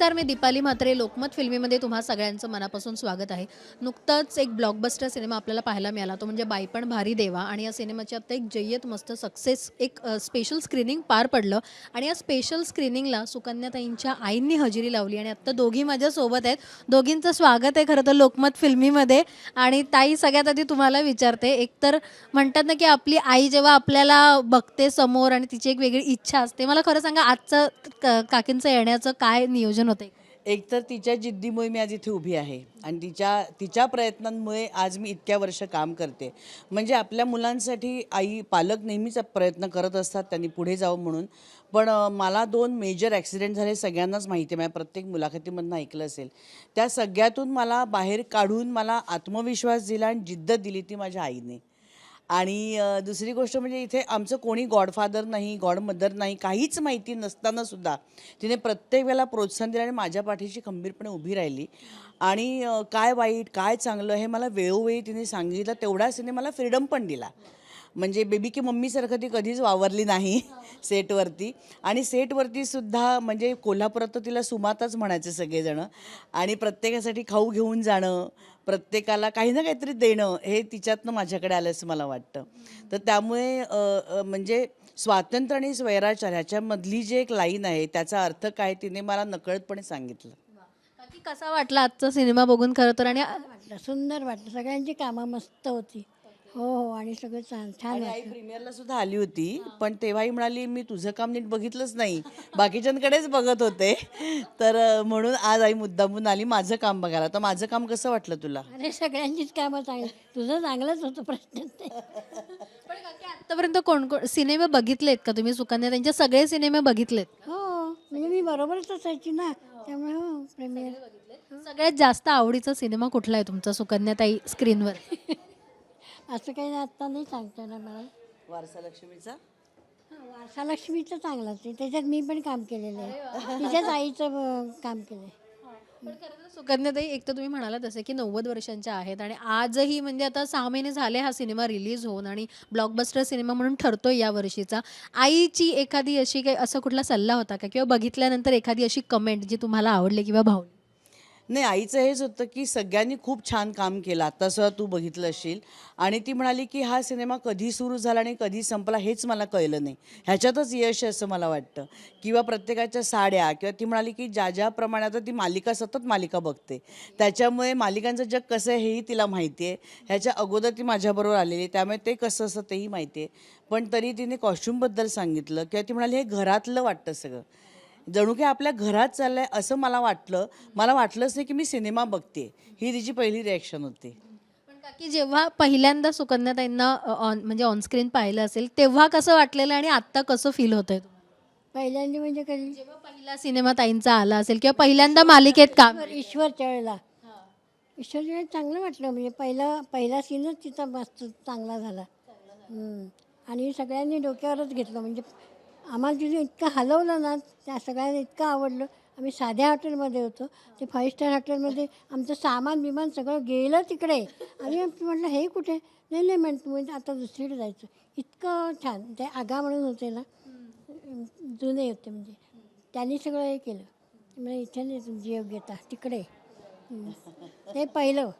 नमस्कार मी दीपाली म्हात्रे. लोकमत फिल्मीमध्ये तुम्हा सगळ्यांचं मनापासून स्वागत आहे. नुकतंच एक ब्लॉकबस्टर सिनेमा आपल्याला पाहायला मिळाला. तो म्हणजे बाईपण भारी देवा. आणि या सिनेमाची आता एक जय्यत मस्त सक्सेस एक स्पेशल स्क्रीनिंग पार पडलं. आणि या स्पेशल स्क्रीनिंगला सुकन्याताईंच्या आईंनी हजेरी लावली. आणि आत्ता दोघी माझ्यासोबत आहेत. दोघींचं स्वागत आहे खरं तर लोकमत फिल्मीमध्ये. आणि ताई सगळ्यात आधी तुम्हाला विचारते. एकतर म्हणतात ना की आपली आई जेव्हा आपल्याला बघते समोर आणि तिची एक वेगळी इच्छा असते. मला खरं सांगा आजचं काकींचं येण्याचं काय नियोजन होतं एकतर तिच्या जिद्दीमुळे मी आज इथे उभी आहे आणि तिच्या तिच्या प्रयत्नांमुळे आज मी इतक्या वर्ष काम करते. म्हणजे आपल्या मुलांसाठी आई पालक नेहमीच प्रयत्न करत असतात त्यांनी पुढे जावं म्हणून. पण मला दोन मेजर ॲक्सिडेंट झाले सगळ्यांनाच माहिती आहे. माझ्या प्रत्येक मुलाखतीमधनं ऐकलं असेल. त्या सगळ्यातून मला बाहेर काढून मला आत्मविश्वास दिला आणि जिद्द दिली ती माझ्या आईने. आणि दुसरी गोष्ट म्हणजे इथे आमचं कोणी गॉडफादर नाही गॉडमदर नाही काहीच माहिती नसताना सुद्धा तिने प्रत्येक वेळेला प्रोत्साहन दिलं आणि माझ्या पाठीशी खंबीरपणे उभी राहिली. आणि काय वाईट काय चांगलं हे मला वेळोवेळी तिने सांगितलं तेवढाच तिने मला फ्रीडम पण दिला. म्हणजे बेबी की मम्मीसारखं ती कधीच वावरली नाही सेटवरती. आणि सेटवरती सुद्धा म्हणजे कोल्हापुरात तर तिला सुमाताच म्हणायचे सगळेजणं. आणि प्रत्येकासाठी खाऊ घेऊन जाणं प्रत्येकाला काही ना काहीतरी देणं हे तिच्यातनं माझ्याकडे आलं असं मला वाटतं. तर त्यामुळे म्हणजे स्वातंत्र्य आणि स्वैराचार ह्याच्यामधली जी एक लाईन आहे त्याचा अर्थ काय तिने मला नकळतपणे सांगितलं. काकी कसा वाटला आजचा सिनेमा बघून खरं तर? आणि वाटलं सुंदर वाटलं. सगळ्यांची कामं मस्त होती. हो हो आणि सगळं छान छान आणि आई वाटलं प्रीमियरला सुद्धा आली होती पण तेव्हाही म्हणाली मी तुझं काम नीट बघितलंच नाही. बाकीच्यांकडेच बघत होते. तर अ, म्हणून आज आई मुद्दामून आली माझं काम बघायला. तर माझं काम कसं वाटलं तुला? अरे सगळ्यांचीच कामं चांगली तुझं चांगलंच होतं प्रश्न ते. पण काकी आतापर्यंत कोण कोण सिनेमे बघितलेत का तुम्ही? सुकन्या त्यांचे सगळे सिनेमे बघितलेत. हो म्हणजे मी बरोबरच असायची ना. त्यामुळे हो प्रेमियर. सगळ्यात जास्त आवडीचा सिनेमा कुठला आहे तुमचा सुकन्याताई स्क्रीनवर? असं काही आत्ता नाही सांगता ना मला वारसा लक्ष्मीचा हा, वारसा लक्ष्मीचं चांगलंच आहे त्याच्यात मी पण काम केलेलं आहे. तिच्याच आईचं अं, काम केलं आहे पण खरं तर सुकन्याताई एक तर तुम्ही म्हणालात तसे की नव्वद वर्षांच्या आहेत आणि आजही म्हणजे आता सहा महिने झाले हा सिनेमा रिलीज होऊन आणि ब्लॉकबस्टर सिनेमा म्हणून ठरतोय या वर्षीचा. आईची एखादी अशी काही असा कुठला सल्ला होता का? किंवा बघितल्यानंतर एखादी अशी कमेंट जी तुम्हाला आवडली किंवा भावली? नाही आईचं हेच होतं की सगळ्यांनी खूप छान काम केलं. आता सुद्धा तू बघितलं असशील. आणि ती म्हणाली की हा सिनेमा कधी सुरू झाला आणि कधी संपला हेच मला कळलं नाही. ह्याच्यातच यश आहे असं मला वाटतं. किंवा प्रत्येकाच्या साड्या किंवा ती म्हणाली की ज्या ज्या प्रमाणात ती मालिका सतत मालिका बघते. त्याच्यामुळे मालिकांचं जग कसं आहे हेही तिला माहिती आहे. ह्याच्या अगोदर ती माझ्याबरोबर आलेली त्यामुळे ते कसं असं तेही माहिती आहे. पण तरी तिने कॉस्ट्युमबद्दल सांगितलं. किंवा ती म्हणाली हे घरातलं वाटतं सगळं. जणू काही आपल्या घरात चाललंय असं मला वाटलं. मला वाटलंच नाही की मी सिनेमा बघते ही तिची पहिली रिॲक्शन होती. पण काकी जेव्हा पहिल्यांदा सुकन्याताईंना ऑन म्हणजे ऑनस्क्रीन पाहिलं असेल तेव्हा कसं वाटलेलं आणि आत्ता कसं फील होतंय तुम्हाला? पहिल्यांदा म्हणजे कधी? जेव्हा पहिला सिनेमा ताईंचा आला असेल किंवा पहिल्यांदा मालिकेत काम ईश्वर ईश्वर चळला ईश्वर चळ चांगलं वाटलं. म्हणजे पहिला पहिला सीनच तिचा मस्त चांगला झाला. आणि सगळ्यांनी डोक्यावरच घेतलं. म्हणजे आम्हाला तिथं इतकं हलवलं ना त्या सगळ्यांना इतकं आवडलं. आम्ही साध्या हॉटेलमध्ये होतो. ते फाईव्ह स्टार हॉटेलमध्ये आमचं सामान बिमान सगळं गेलं तिकडे. आणि म्हटलं हे कुठे? नाही नाही म्हणतो म्हणजे आता दुसरीकडे जायचं. इतकं छान. ते आगा म्हणून होते ना जुने होते म्हणजे. त्यांनी सगळं हे केलं. म्हणजे इथे नाही तुमची योग्यता तिकडे. ते पहिलं.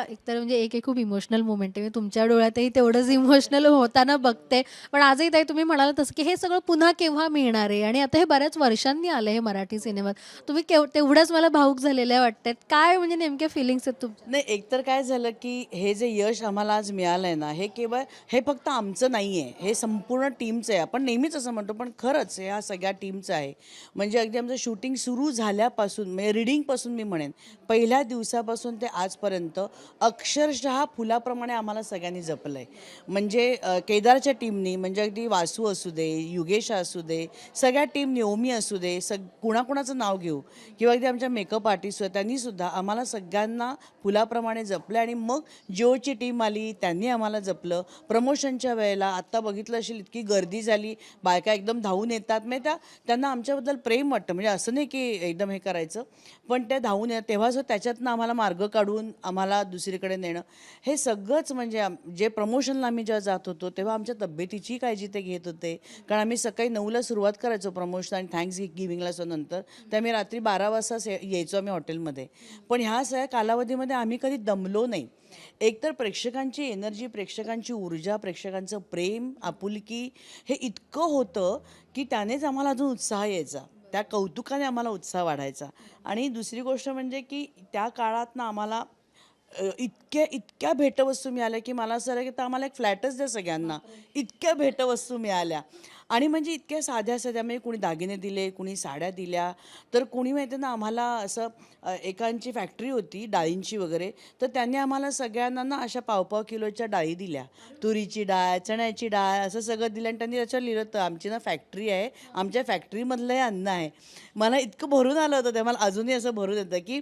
एकतर म्हणजे एक एक खूप इमोशनल मुमेंट आहे. मी तुमच्या डोळ्यातही तेवढंच इमोशनल होताना बघते. पण आजही ताई तुम्ही म्हणाला तसं की हे सगळं पुन्हा केव्हा मिळणार आहे? आणि आता हे बऱ्याच वर्षांनी आलं हे मराठी सिनेमात. तुम्ही केव तेवढंच मला भाऊक झालेल्या वाटतात. काय म्हणजे नेमक्या फिलिंग्स आहेत तुमच्या नाही एकतर काय झालं की हे जे यश आम्हाला आज मिळालं आहे ना हे केवळ हे फक्त आमचं नाही आहे हे संपूर्ण टीमचं आहे. आपण नेहमीच असं म्हणतो पण खरंच हे ह्या सगळ्या टीमचं आहे. म्हणजे अगदी आमचं शूटिंग सुरू झाल्यापासून म्हणजे रिडिंगपासून मी म्हणेन. पहिल्या दिवसापासून ते आजपर्यंत अक्षरशः फुलाप्रमाणे आम्हाला सगळ्यांनी जपलं आहे म्हणजे केदारच्या टीमनी म्हणजे अगदी वासू असू दे युगेश असू दे सगळ्या टीमनी ओमी असू दे सग कुणाकुणाचं नाव घेऊ किंवा अगदी आमच्या मेकअप आर्टिस्ट त्यांनी सुद्धा आम्हाला सगळ्यांना फुलाप्रमाणे जपलं आणि मग जिओची टीम आली त्यांनी आम्हाला जपलं. प्रमोशनच्या वेळेला आत्ता बघितलं असेल इतकी गर्दी झाली बायका एकदम धावून येतात. म्हणजे त्या त्यांना आमच्याबद्दल प्रेम वाटतं. म्हणजे असं नाही की एकदम हे करायचं पण त्या धावून येतात. तेव्हा जो त्याच्यातनं आम्हाला मार्ग काढून आम्हाला दुसरीकडे नेणं. हे सगळंच म्हणजे आम- जे प्रमोशनला आम्ही जेव्हा जात होतो तेव्हा आमच्या तब्येतीची काळजी ते घेत होते. कारण आम्ही सकाळी नऊला सुरुवात करायचो प्रमोशन आणि थँक्स गिविंगला सो नंतर. तर आम्ही रात्री बारा वाजता यायचो आम्ही हॉटेलमध्ये पण ह्या सगळ्या कालावधीमध्ये आम्ही कधी दमलो नाही. एकतर प्रेक्षकांची एनर्जी प्रेक्षकांची ऊर्जा प्रेक्षकांचं प्रेम आपुलकी हे इतकं होतं की त्यानेच आम्हाला अजून उत्साह यायचा. त्या कौतुकाने आम्हाला उत्साह वाढायचा. आणि दुसरी गोष्ट म्हणजे की त्या काळात ना आम्हाला इतक्या इतक्या भेटवस्तू मिळाल्या की मला असं झालं की तर आम्हाला एक फ्लॅटच द्या सगळ्यांना. इतक्या भेटवस्तू मिळाल्या. आणि म्हणजे इतक्या साध्या साध्या म्हणजे कुणी दागिने दिले कुणी साड्या दिल्या. तर कुणी माहिती आहे ना आम्हाला असं एकांची फॅक्टरी होती डाळींची वगैरे. तर त्यांनी आम्हाला सगळ्यांना ना अशा पाव पाव किलोच्या डाळी दिल्या. तुरीची डाळ चण्याची डाळ असं सगळं दिलं. आणि त्यांनी त्याच्यावर लिहिलं होतं आमची ना फॅक्टरी आहे आमच्या फॅक्टरीमधलं हे अन्न आहे. मला इतकं भरून आलं होतं ते मला अजूनही असं भरून येतं की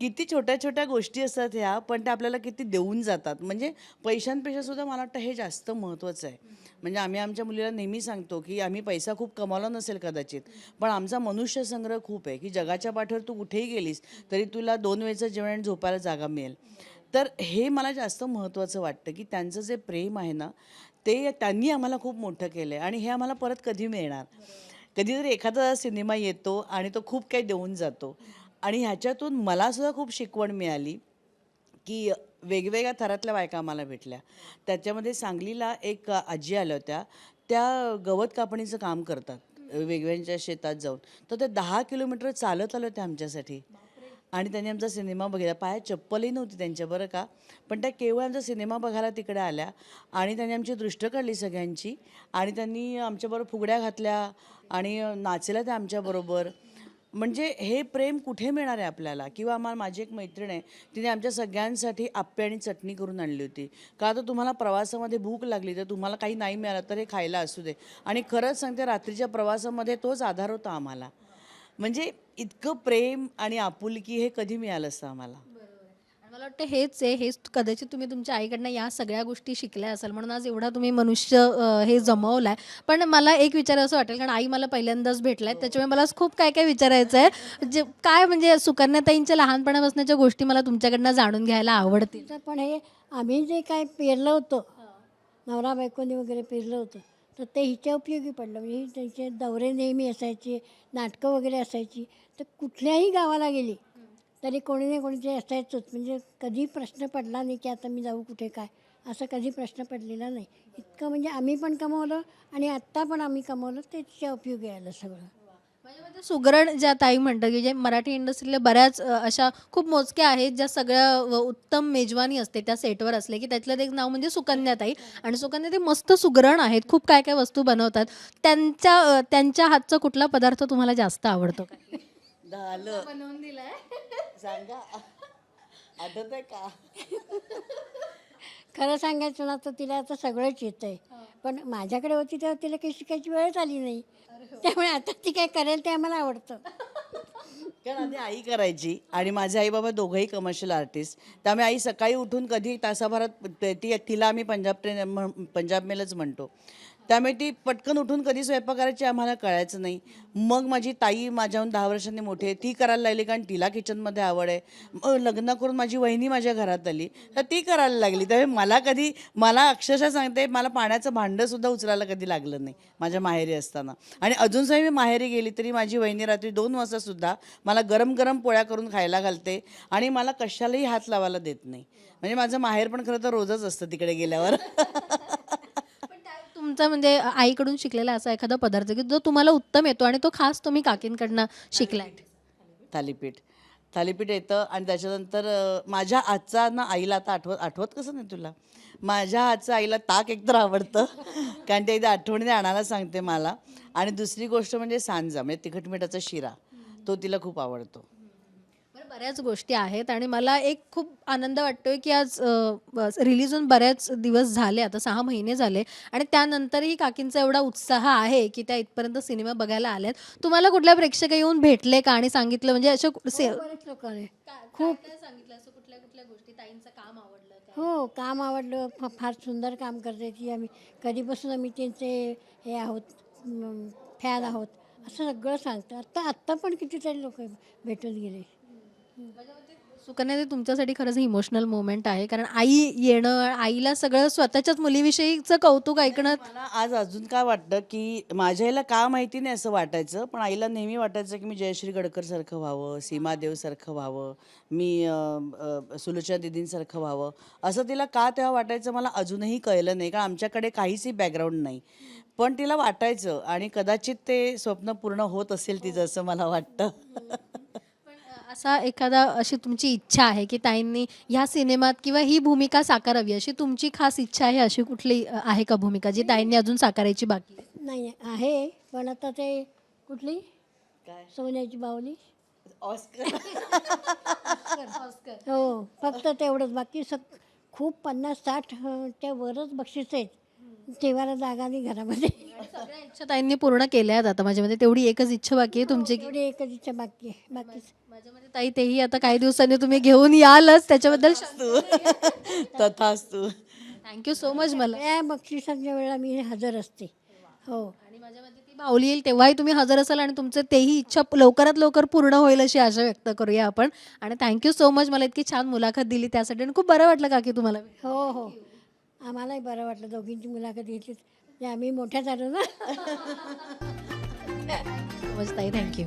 किती छोट्या छोट्या गोष्टी असतात ह्या पण त्या आपल्याला किती देऊन जातात. म्हणजे पैशांपेक्षा सुद्धा मला वाटतं हे जास्त महत्त्वाचं आहे. म्हणजे आम्ही आमच्या मुलीला नेहमी सांगतो की आम्ही पैसा खूप कमावला नसेल कदाचित पण आमचा मनुष्य संग्रह खूप आहे की जगाच्या पाठीवर तू कुठेही गेलीस तरी तुला दोन वेळचं जेवण आणि झोपायला जागा मिळेल. तर हे मला जास्त महत्त्वाचं वाटतं की त्यांचं जे प्रेम आहे ना ते त्यांनी आम्हाला खूप मोठं केलं आहे आणि हे आम्हाला परत कधी मिळणार? कधीतरी एखादा सिनेमा येतो आणि तो खूप काही देऊन जातो. आणि ह्याच्यातून मलासुद्धा खूप शिकवण मिळाली की वेगवेगळ्या थरातल्या बायका आम्हाला भेटल्या. त्याच्यामध्ये सांगलीला एक आजी आल्या होत्या. त्या गवत कापणीचं काम करतात. वेगवेगळ्या शेतात जाऊन. तर ते दहा किलोमीटर चालत आलं होत्या आमच्यासाठी. आणि त्यांनी आमचा सिनेमा बघितला. पायात चप्पलही नव्हती त्यांच्या बरं का? पण त्या केवळ आमचा सिनेमा बघायला तिकडे आल्या. आणि त्यांनी आमची दृष्ट काढली सगळ्यांची. आणि त्यांनी आमच्याबरोबर फुगड्या घातल्या. आणि नाचल्या त्या आमच्याबरोबर. म्हणजे हे प्रेम कुठे मिळणार आहे आपल्याला? किंवा आम्हाला माझी एक मैत्रीण आहे तिने आमच्या सगळ्यांसाठी आप्पे आणि चटणी करून आणली होती. का तर तुम्हाला प्रवासामध्ये भूक लागली तर तुम्हाला काही नाही मिळालं तर हे खायला असू दे. आणि खरंच सांगते रात्रीच्या प्रवासामध्ये तोच आधार होता आम्हाला. म्हणजे इतकं प्रेम आणि आपुलकी हे कधी मिळालं असतं आम्हाला? वाटतं हेच आहे हेच कदाचित तुम्ही तुमच्या आईकडनं या सगळ्या गोष्टी शिकल्या असाल. म्हणून आज एवढा तुम्ही मनुष्य अं, हे जमवलाय. पण मला एक विचार असं वाटेल कारण आई मला पहिल्यांदाच भेटलाय. त्याच्यामुळे मला खूप काय काय विचारायचं आहे जे काय म्हणजे सुकन्याताईंच्या लहानपणापासूनच्या गोष्टी मला तुमच्याकडनं जाणून घ्यायला आवडतील? तिचं पण हे आम्ही जे काय पेरलं होतं नवरा बायकोनी वगैरे पेरलं होतं तर ते हिच्या उपयोगी पडलं. म्हणजे ही त्यांचे दौरे नेहमी असायचे नाटकं वगैरे असायची. तर कुठल्याही गावाला गेली तरी कोणी ना कोणी ते असायचंच. म्हणजे कधी प्रश्न पडला नाही की आता मी जाऊ कुठे काय. असं कधी प्रश्न पडलेला नाही. इतकं म्हणजे आम्ही पण कमवलं आणि आत्ता पण आम्ही कमवलं ते तिच्या उपयोगी आलं सगळं. म्हणजे सुगरण ज्या ताई म्हणतं की जे मराठी इंडस्ट्रीला बऱ्याच अशा खूप मोजक्या आहेत ज्या सगळ्या उत्तम मेजवानी असते त्या सेटवर असले की त्यातलं एक नाव म्हणजे सुकन्याताई आणि सुकन्या ते मस्त सुगरण आहेत खूप काय काय वस्तू बनवतात. त्यांच्या त्यांच्या हातचा कुठला पदार्थ तुम्हाला जास्त आवडतो? का झालं. बनवून दिलाय. सांगा. आठवत आहे का? खरं सांगायचं ना तर तिला आता सगळंच येतं आहे पण माझ्याकडे होती तेव्हा तिला काही शिकायची वेळच आली नाही. त्यामुळे आता ती काय करेल ते आम्हाला आवडतं. कारण आधी आई करायची आणि माझे आई बाबा दोघंही कमर्शियल आर्टिस्ट त्यामुळे आई सकाळी उठून कधी तासाभरात ते- ती तिला आम्ही पंजाब ट्रेन म्हण- पंजाब मेलच म्हणतो. त्यामुळे ती पटकन उठून कधी स्वयंपाक करायची आम्हाला कळायचं नाही. मग माझी ताई माझ्याहून दहा वर्षांनी मोठी आहे. ती करायला लागली कारण तिला किचनमध्ये आवड आहे. मग लग्न करून माझी वहिनी माझ्या घरात आली. तर ती करायला लागली. त्यामुळे मला कधी मला अक्षरशः सांगते मला पाण्याचं भांडंसुद्धा उचलायला कधी लागलं नाही माझ्या माहेरी असताना. आणि अजून मी माहेरी गेली तरी माझी वहिनी रात्री दोन वाजतासुद्धा मला गरम गरम पोळ्या करून खायला घालते आणि मला कशालाही हात लावायला देत नाही. म्हणजे माझं माहेर पण खरं तर रोजच असतं तिकडे गेल्यावर. तुमचा म्हणजे आईकडून शिकलेला असा एखादा पदार्थ की जो तुम्हाला उत्तम येतो आणि तो खास तुम्ही काकींकडनं शिकलाय? थालीपीठ. थालीपीठ. येतं आणि त्याच्यानंतर अं, माझ्या आजचा ना आईला आता आठवत आठवत कसं नाही तुला? माझ्या आजचं आईला ताक एकतर आवडतं कारण ते एकदा आठवणीने आणायला सांगते मला. आणि दुसरी गोष्ट म्हणजे सांजा म्हणजे तिखट मिठाचा शिरा. तो तिला खूप आवडतो. बऱ्याच गोष्टी आहेत आणि मला एक खूप आनंद वाटतोय की आज रिलीज होऊन बऱ्याच दिवस झाले आता सहा महिने झाले आणि त्यानंतरही काकींचा एवढा उत्साह आहे की त्या इथपर्यंत सिनेमा बघायला आल्यात. तुम्हाला कुठल्या प्रेक्षक येऊन भेटले का आणि सांगितलं? म्हणजे असं कु- से- बरेच लोक आले. खूप सांगितलं? असं कुठल्या कुठल्या गोष्टी? ताईंचं काम आवडलं? हो काम आवडलं. फार सुंदर काम करते ती आम्ही. कधीपासून आम्ही त्यांचे हे आहोत फॅन आहोत. असं सगळं सांगतं आत्ता आत्ता पण कितीतरी लोक भेटून गेले. सुकन्या ते तुमच्यासाठी खरंच इमोशनल मोमेंट आहे. कारण आई येणं आईला सगळं स्वतःच्याच मुलीविषयीचं कौतुक ऐकणं मला आज अजून काय वाटतं की माझ्या आईला का माहिती नाही असं वाटायचं पण आईला नेहमी वाटायचं की मी जयश्री गडकर सारखं व्हावं सीमादेव सारखं व्हावं मी सुलोचना दिदींसारखं व्हावं. असं तिला का तेव्हा वाटायचं मला अजूनही कळलं नाही कारण आमच्याकडे काहीच बॅकग्राऊंड नाही. पण तिला वाटायचं आणि कदाचित ते स्वप्न पूर्ण होत असेल तिचं असं मला वाटतं. असा एखादा अशी तुमची इच्छा आहे की ताईंनी ह्या सिनेमात किंवा ही भूमिका साकारावी अशी तुमची खास इच्छा आहे अशी कुठली आहे का भूमिका जी ताईंनी अजून साकारायची बाकी आहे? नाही आहे पण आता ते कुठली? काय? सोन्याची बावली. ऑस्कर. हो फक्त तेवढंच. बाकी सग खूप पन्नास साठ च्या वरच बक्षीस आहेत. ठेवायला जागा नाही घरामध्ये. सगळ्या इच्छा ताईंनी पूर्ण केल्या आहेत आता. माझ्यामध्ये तेवढी एकच इच्छा बाकी आहे तुमची. की एवढी एकच इच्छा बाकी आहे. बाकी माझ्यामध्ये ताई तेही आता काही दिवसांनी तुम्ही घेऊन यालच. त्याच्याबद्दल तथास्तू थँक्यू सो मच मला. बक्षिसाच्या वेळेला मी हजर असते. हो. आणि माझ्यामध्ये ती बावली येईल तेव्हाही तुम्ही हजर असाल आणि तुमचं तेही इच्छा लवकरात लवकर पूर्ण होईल अशी आशा व्यक्त करूया आपण. आणि थँक्यू सो मच मला इतकी छान मुलाखत दिली त्यासाठी आणि खूप बरं वाटलं काकी तुम्हाला. हो हो. आम्हालाही बरं वाटलं दोघींची मुलाखत घेतली ते आम्ही मोठ्या झालो ना. मच ताई थँक्यू